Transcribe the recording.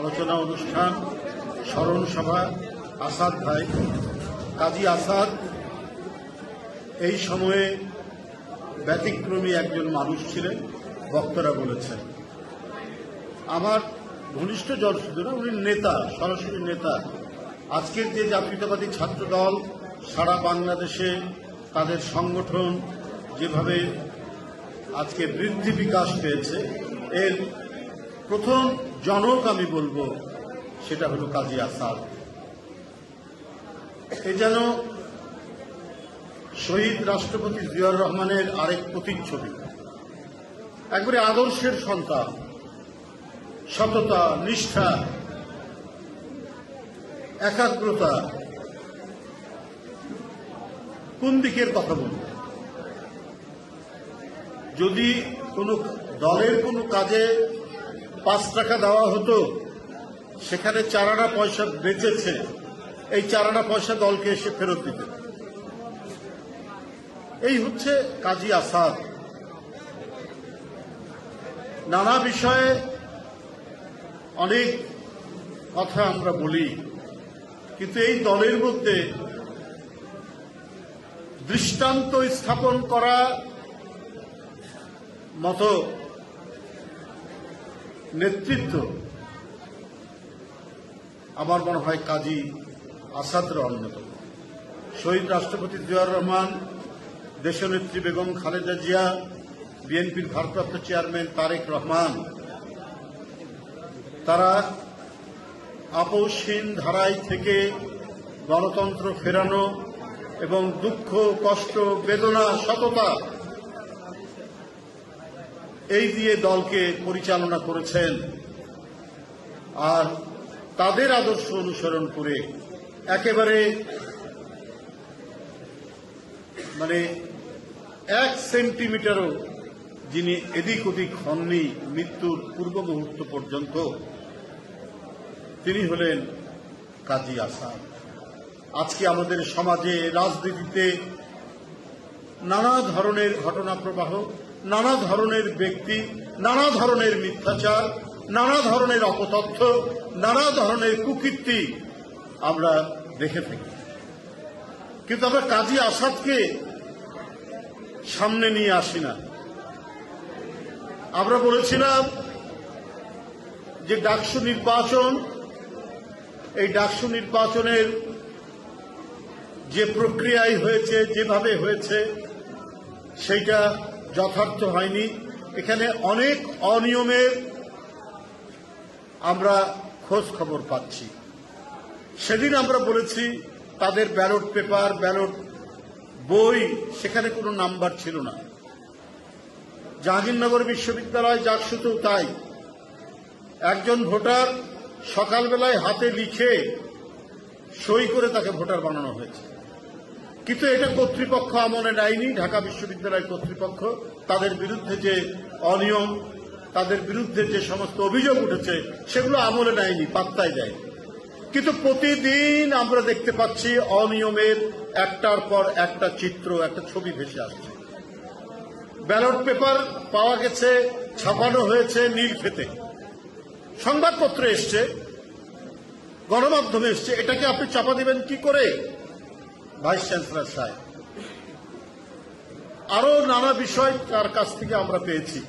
আলোচনা অনুষ্ঠান, স্মরণ সভা, আসাদ ভাই, কাজী আসাদ, এই সময়ে ব্যতিক্রমী একজন মানুষ ছিলেন, বক্তারা বলেছেন। আমার ঘনিষ্ঠ জন শুধু না উনি নেতা, সরাসরি নেতা। আজকের যে জাতীয়তাবাদী ছাত্র দল সারা বাংলাদেশে তাদের সংগঠন যেভাবে আজকে বৃদ্ধি বিকাশ পেয়েছে, এর প্রথম জনক আমি বলব, সেটা হলো কাজী আসাদ। এ যেন শহীদ রাষ্ট্রপতি জিয়াউর রহমানের আরেক প্রতিচ্ছবি। একবারে আদর্শের সন্তান, সততা, নিষ্ঠা, একাগ্রতা। কোন দিকের কথা বলব? যদি কোনো দলের কোনো কাজে পাঁচ টাকা দেওয়া হতো। সেখানে চারানা পয়সা বেঁচেছে। এই চারানা পয়সা দলকে এসে ফেরত দিতে। এই হচ্ছে কাজী আসাদ। নানা বিষয়ে অনেক কথা আমরা বলি, কিন্তু এই দলের মধ্যে দৃষ্টান্ত স্থাপন করা মতো নেতৃত্ব। আমার মনে হয় কাজী আসাদের অন্যতম। শহীদ রাষ্ট্রপতি জিয়াউর রহমান, দেশনেত্রী বেগম খালেদা জিয়া, বিএনপির ভারপ্রাপ্ত চেয়ারম্যান তারেক রহমান। তারা আপোষহীন ধারায় থেকে গণতন্ত্র ফেরানো এবং দুঃখ, কষ্ট, বেদনা, সততা এই দিয়ে দলকে পরিচালনা করেছেন। আর তাদের আদর্শ অনুসরণ করে একেবারে মানে এক সেন্টিমিটারও যিনি এদিক ওদিক হননি মৃত্যুর পূর্ব মুহূর্ত পর্যন্ত, তিনি হলেন কাজী আসাদ। আজকে আমাদের সমাজে, রাজনীতিতে নানা ধরনের ঘটনা প্রবাহ, নানা ধরনের ব্যক্তি, নানা ধরনের মিথ্যাচার, নানা ধরনের অপতথ্য, নানা ধরনের কুকীর্তি আমরা দেখে থাকি। কিন্তু আমরা কাজী আসাদকে সামনে নিয়ে আসি না। আমরা বলেছিলাম যে ডাকসু নির্বাচন, এই ডাকসু নির্বাচনের যে প্রক্রিয়ায় হয়েছে, যেভাবে হয়েছে সেইটা যথার্থ হয়নি। এখানে অনেক অনিয়মের আমরা খোঁজ খবর পাচ্ছি। সেদিন আমরা বলেছি, তাদের ব্যালট পেপার, ব্যালট বই, সেখানে কোনো নাম্বার ছিল না। জাহাঙ্গীরনগর বিশ্ববিদ্যালয় জাকসুতেও তাই। একজন ভোটার সকালবেলায় হাতে লিখে সই করে তাকে ভোটার বানানো হয়েছে। কিন্তু এটা কর্তৃপক্ষ আমলে নেয়নি। ঢাকা বিশ্ববিদ্যালয় কর্তৃপক্ষ তাদের বিরুদ্ধে যে অনিয়ম, তাদের বিরুদ্ধে যে সমস্ত অভিযোগ উঠেছে, সেগুলো আমলে নেয়নি পাত্তায় দেয় কিন্তু প্রতিদিন আমরা দেখতে পাচ্ছি অনিয়মের একটার পর একটা চিত্র, একটা ছবি ভেসে আসছে। ব্যালট পেপার পাওয়া গেছে, ছাপানো হয়েছে নীল খেতে সংবাদপত্র এসছে, গণমাধ্যমে এসছে। এটাকে আপনি চাপা দেবেন কি করে? ভাইস চ্যান্সেলর সাহেব আরও নানা বিষয় তার কাছ থেকে আমরা পেয়েছি।